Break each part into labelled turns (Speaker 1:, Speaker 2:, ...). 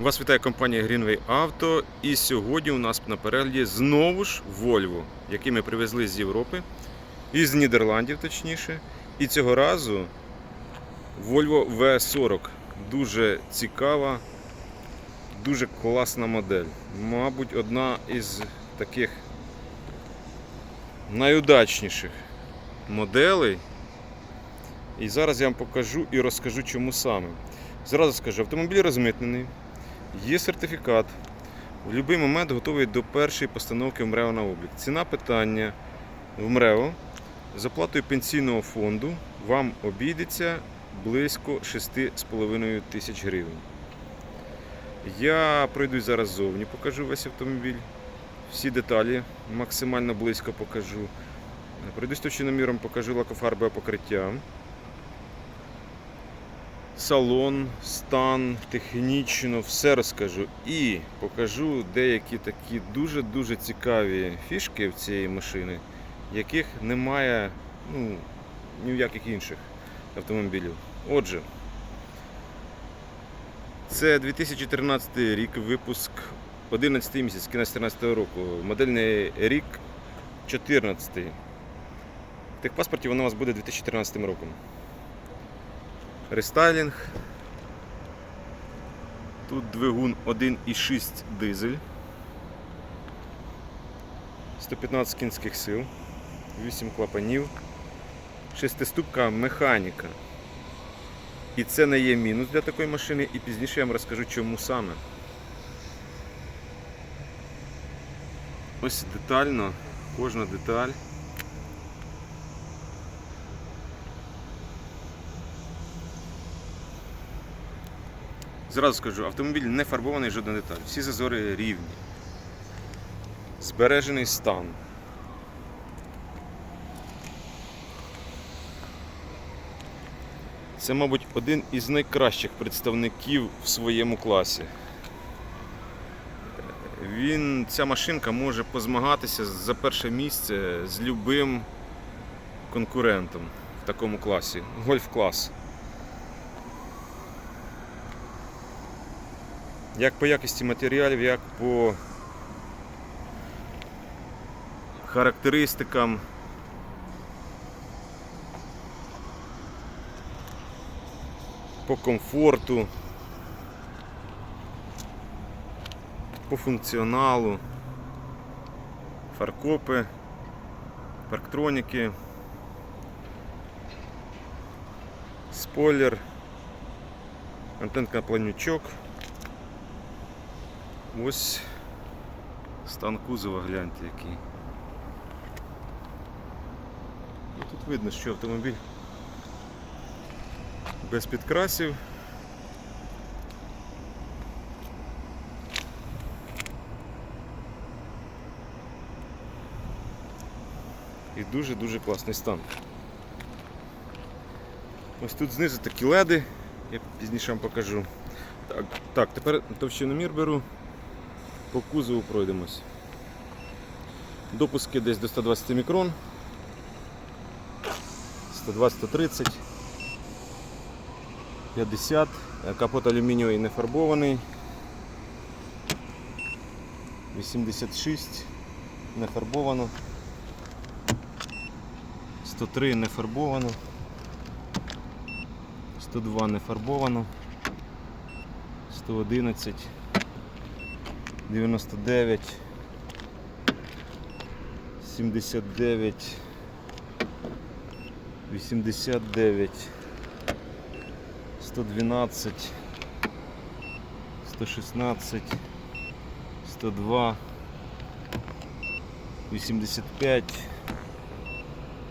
Speaker 1: Вас вітає компанія Greenway Auto. І сьогодні у нас на перегляді знову ж Volvo, який ми привезли з Європи, із Нідерландів точніше. І цього разу Volvo V40. Дуже цікава, дуже класна модель. Мабуть, одна із таких найудачніших моделей. І зараз я вам покажу і розкажу, чому саме. Зразу скажу, автомобіль розмитнений, є сертифікат. В будь-який момент готовий до першої постановки в МРЕО на облік. Ціна питання в МРЕО з оплатою пенсійного фонду вам обійдеться близько 6,5 тисяч гривень. Я пройдусь зараз ззовні, покажу весь автомобіль. Всі деталі максимально близько покажу. Пройдусь точноміром, покажу лакофарбове покриття салон, стан, технічно, все розкажу. І покажу деякі такі дуже-дуже цікаві фішки в цієї машини, яких немає ну, ні в яких інших автомобілів. Отже, це 2013 рік, випуск 11 місяць, кінець 13 року. Модельний рік 14. В техпаспорті воно у вас буде 2013 роком. Рестайлінг. Тут двигун 1,6 дизель. 115 кінських сил, 8 клапанів, шестиступка механіка. І це не є мінус для такої машини, і пізніше я вам розкажу, чому саме. Ось детально, кожна деталь. Зразу скажу, автомобіль не фарбований жодна деталь. Всі зазори рівні. Збережений стан. Це, мабуть, один із найкращих представників в своєму класі. Він, ця машинка може позмагатися за перше місце з любим конкурентом в такому класі. Гольф-клас. Як по якості матеріалів, як по характеристикам. По комфорту, по функціоналу, фаркопи, парктроніки, спойлер, антенка планючок. Ось стан кузова, гляньте який. Тут видно, що автомобіль без підкрасів. І дуже-дуже класний стан. Ось тут знизу такі леди, я пізніше вам покажу. Так, так тепер товщиномір беру по кузову пройдемось. Допуски десь до 120 мікрон. 120-130, 50, капот алюмінієвий не фарбований. 86 не фарбовано. 103 не фарбовано. 102 не фарбовано. 111 99 79 89 112 116 102 85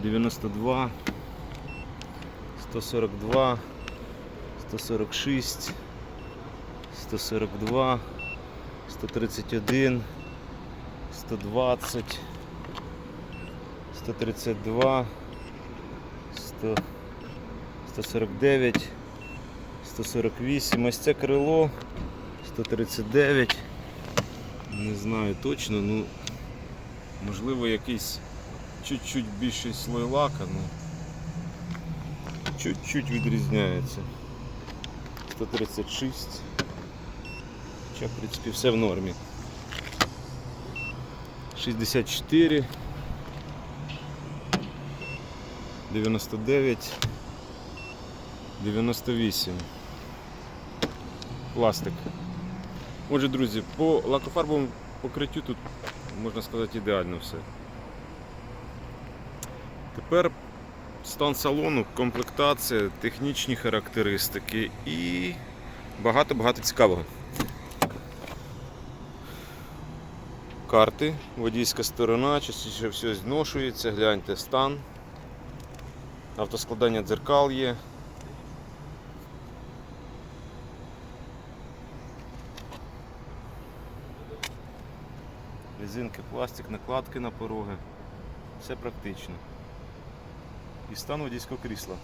Speaker 1: 92 142 146 142 131, 120, 132, 100, 149, 148. Ось це крило 139. Не знаю точно, ну можливо якийсь чуть-чуть більший слой лака, ну чуть-чуть відрізняється. 136. Хоча, в принципі, все в нормі. 64. 99. 98. Пластик. Отже, друзі, по лакофарбовому покриттю тут можна сказати ідеально все. Тепер стан салону, комплектація, технічні характеристики і багато-багато цікавого. Карти, водійська сторона, частіше все зношується, гляньте стан. Автоскладання дзеркал є. Резинки, пластик, накладки на пороги. Все практично. І стан водійського крісла.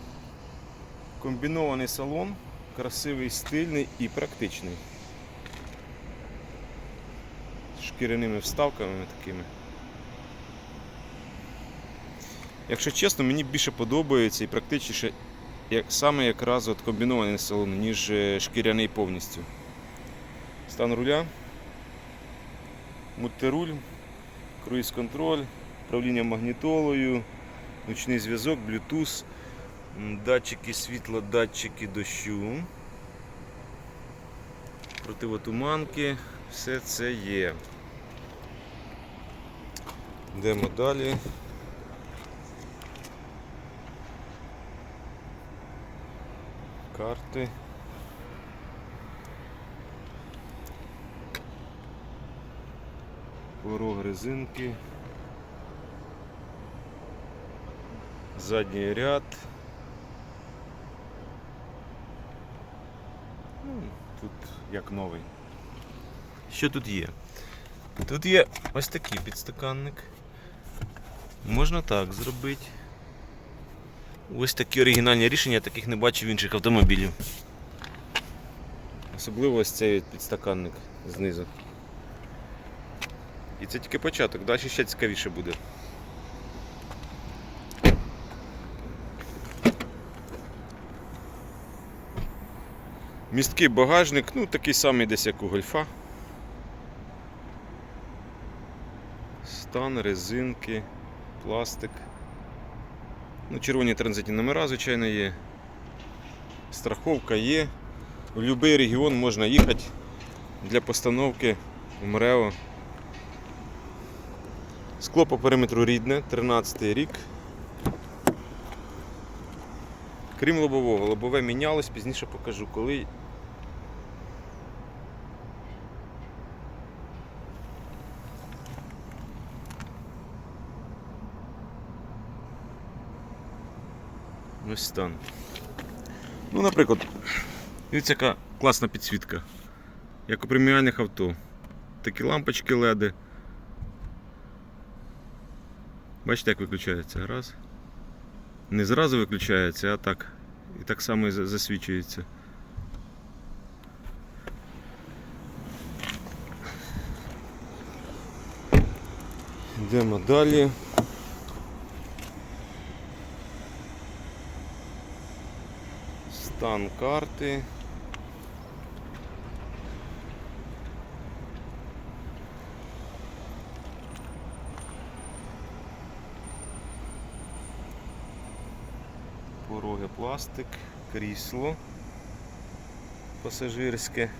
Speaker 1: Комбінований салон, красивий, стильний і практичний. З шкіряними вставками такими. Якщо чесно, мені більше подобається і практичніше як, саме якраз от комбінований салон, ніж е, шкіряний повністю. Стан руля, мультируль, круїз-контроль, управління магнітолою, ночний зв'язок, Bluetooth, датчики світла, датчики дощу, противотуманки, все це є. Йдемо далі. Карти. Порог резинки. Задній ряд. Ну, Тут як новий. Що тут є? Тут є ось такий підстаканник. Можна так зробити. Ось такі оригінальні рішення, я таких не бачив в інших автомобілів. Особливо ось цей підстаканник знизу. І це тільки початок, далі ще цікавіше буде. Місткий багажник, ну такий самий десь як у гольфа. Стан, резинки, пластик. Ну, червоні транзитні номера, звичайно, є. Страховка є. В будь-який регіон можна їхати для постановки в МРЕО. Скло по периметру рідне, 13 рік. Крім лобового, лобове мінялось, пізніше покажу коли. Ось стан. Ну, наприклад, дивіться, яка класна підсвітка. Як у преміальних авто. Такі лампочки LED. Бачите, як виключається? Раз. Не зразу виключається, а так. І так само і засвічується. Йдемо далі. Стан карти. Пороги пластик, крісло пасажирське.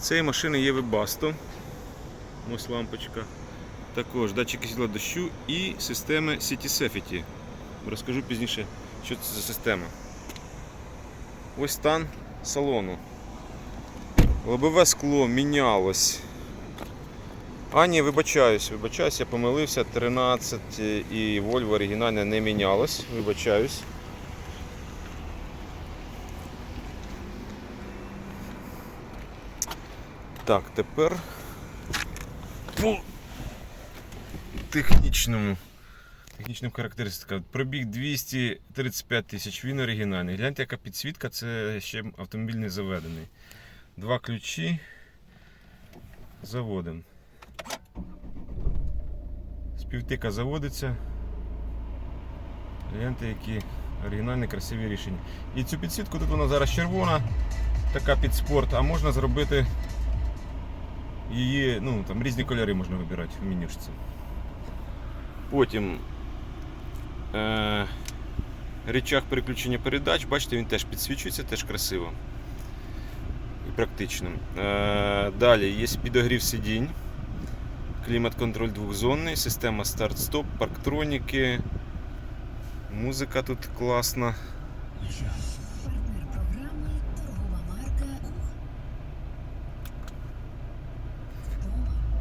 Speaker 1: Цієї машини є вебасто. Ось лампочка. Також датчики сідла дощу і системи City Safety. Розкажу пізніше, що це за система. Ось стан салону. Лобове скло мінялось. А, ні, вибачаюсь, вибачаюсь, я помилився. 13 і Volvo оригінальне не мінялось. Вибачаюсь. Так, тепер по технічному. Технічним характеристикам. Пробіг 235 тисяч, він оригінальний. Гляньте, яка підсвітка, це ще автомобіль не заведений. Два ключі. Заводимо. Співтика заводиться. Гляньте, які оригінальні красиві рішення. І цю підсвітку тут вона зараз червона, така під спорт, а можна зробити її, ну там різні кольори можна вибирати в менюшці. Потім е, речах переключення передач, бачите, він теж підсвічується, теж красиво і практично. Е, далі є підогрів сидінь, клімат-контроль двохзонний, система старт-стоп, парктроніки. Музика тут класна.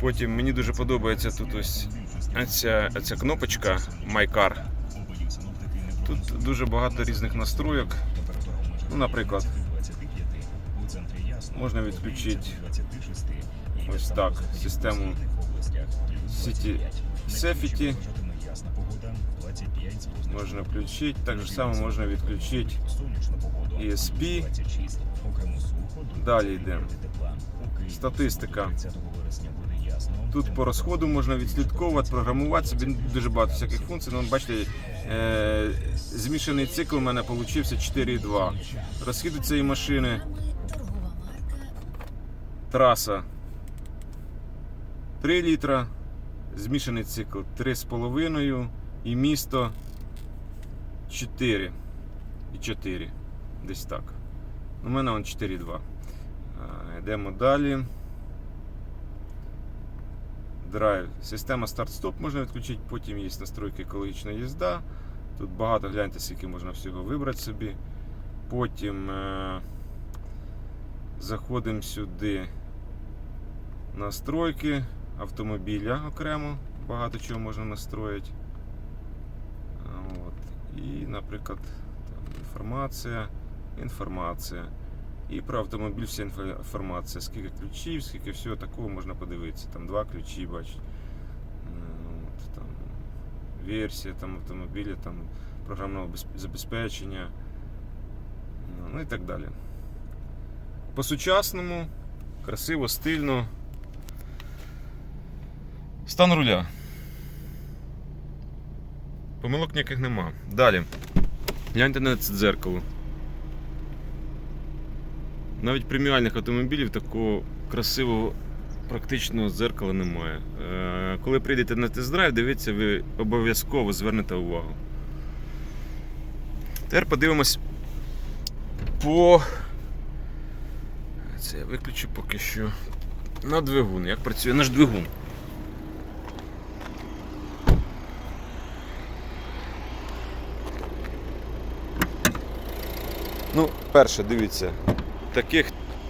Speaker 1: Потім мені дуже подобається тут ось ця, ця кнопочка My. Тут дуже багато різних настроєк. Ну, наприклад, можна відключити ось так систему City Safety. Можна включити. Так же само можна відключити ESP. Далі йде. Статистика. Тут по розходу можна відслідковувати, програмувати собі дуже багато всяких функцій. Ну, бачите, е, змішаний цикл у мене вийшов 4,2. Розхід цієї машини траса 3 літра, змішаний цикл 3,5 і місто 4 і 4. Десь так. У мене он 4,2. Йдемо далі. Драйв. Система старт-стоп можна відключити, потім є настройки екологічна їзда. Тут багато гляньте, скільки можна всього вибрати собі. Потім е- заходимо сюди. Настройки автомобіля окремо, багато чого можна настроїти. От. І, наприклад, там, інформація, інформація. І про автомобіль вся інформація. Скільки ключів, скільки всього такого можна подивитися. Там два ключі, бачите. Е, От, там, версія там, автомобіля, там, програмного забезпечення. Ну і так далі. По-сучасному, красиво, стильно. Стан руля. Помилок ніяких нема. Далі. Гляньте на це дзеркало. Навіть преміальних автомобілів такого красивого практичного дзеркала немає. Е, Коли прийдете на тест-драйв, дивіться, ви обов'язково звернете увагу. Тепер подивимось по. Це я виключу поки що. На двигун. Як працює наш двигун? Ну, перше, дивіться, таких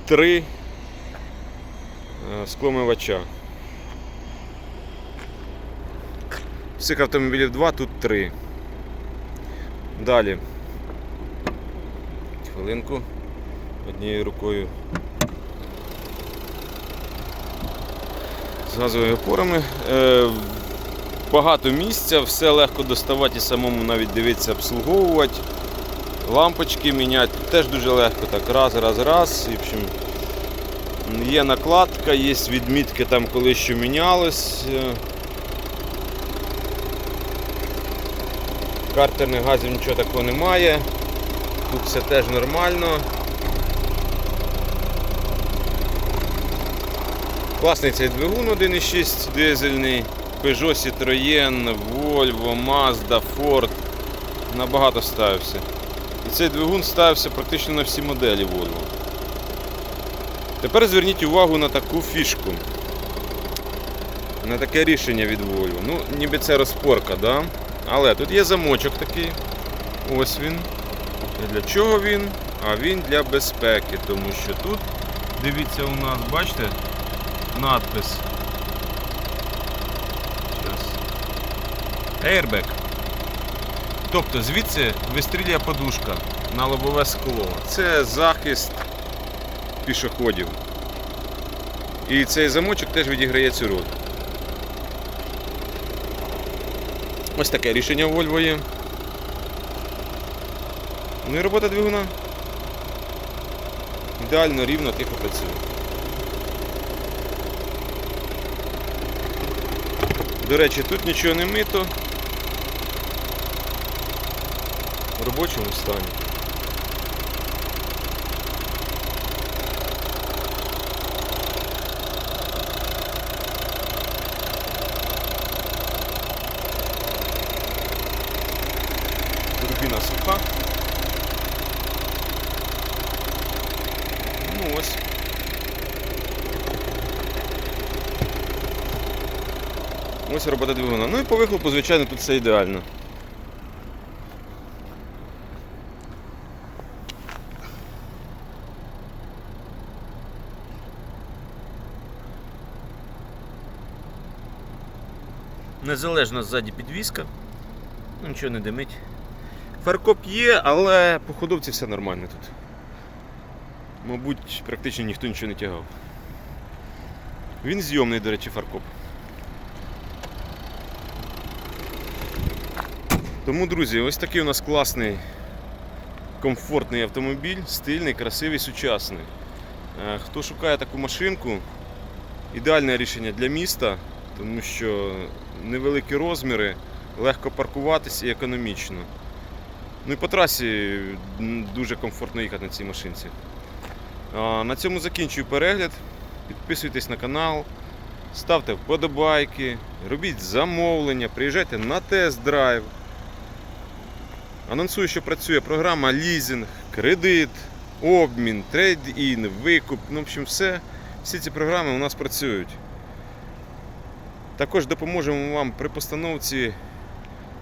Speaker 1: три е, скломивача. Всіх автомобілів два, тут три. Далі. Хвилинку. Однією рукою. З газовими опорами. Е, багато місця, все легко доставати і самому навіть дивитися, обслуговувати. Лампочки міняти теж дуже легко. Так, раз, раз, раз. І, в общем, є накладка, є відмітки там, коли що мінялось. Е, Картерних газів нічого такого немає. Тут все теж нормально. Класний цей двигун 1.6 дизельний. Peugeot, Citroën, Volvo, Mazda, Ford. Набагато ставився. І цей двигун ставився практично на всі моделі Volvo. Тепер зверніть увагу на таку фішку. На таке рішення від Volvo. Ну, ніби це розпорка, да? але тут є замочок такий. Ось він. І для чого він? А він для безпеки, тому що тут, дивіться, у нас, бачите, надпис. Airbag. Тобто звідси вистрілює подушка на лобове скло. Це захист пішоходів. І цей замочок теж відіграє цю роль. Ось таке рішення у є. Ну і робота двигуна. Ідеально, рівно, тихо працює. До речі, тут нічого не мито. В робочому стані. Суха. Ну ось. Ось робота двигуна. Ну і по вихлопу, звичайно, тут все ідеально. Незалежна ззаді підвіска. Ну, нічого не димить. Фаркоп є, але по ходовці все нормально тут. Мабуть, практично ніхто нічого не тягав. Він зйомний, до речі, фаркоп. Тому, друзі, ось такий у нас класний, комфортний автомобіль, стильний, красивий, сучасний. Е, Хто шукає таку машинку, ідеальне рішення для міста, тому що невеликі розміри, легко паркуватися і економічно. Ну і по трасі дуже комфортно їхати на цій машинці. На цьому закінчую перегляд. Підписуйтесь на канал, ставте вподобайки, робіть замовлення, приїжджайте на тест-драйв. Анонсую, що працює програма лізинг, кредит, обмін, трейд-ін, викуп. Ну, в общем, все. Всі ці програми у нас працюють. Також допоможемо вам при постановці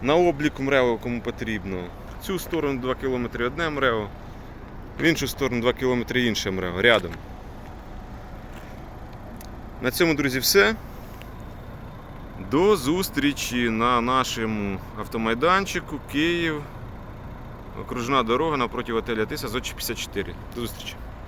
Speaker 1: на облік МРЕО, кому потрібно. Цю сторону 2 км одне МРЕО, в іншу сторону 2 км інше МРЕО, рядом. На цьому, друзі, все. До зустрічі на нашому автомайданчику Київ. Окружна дорога напроти готеля Тиса Зодчі 54. До зустрічі.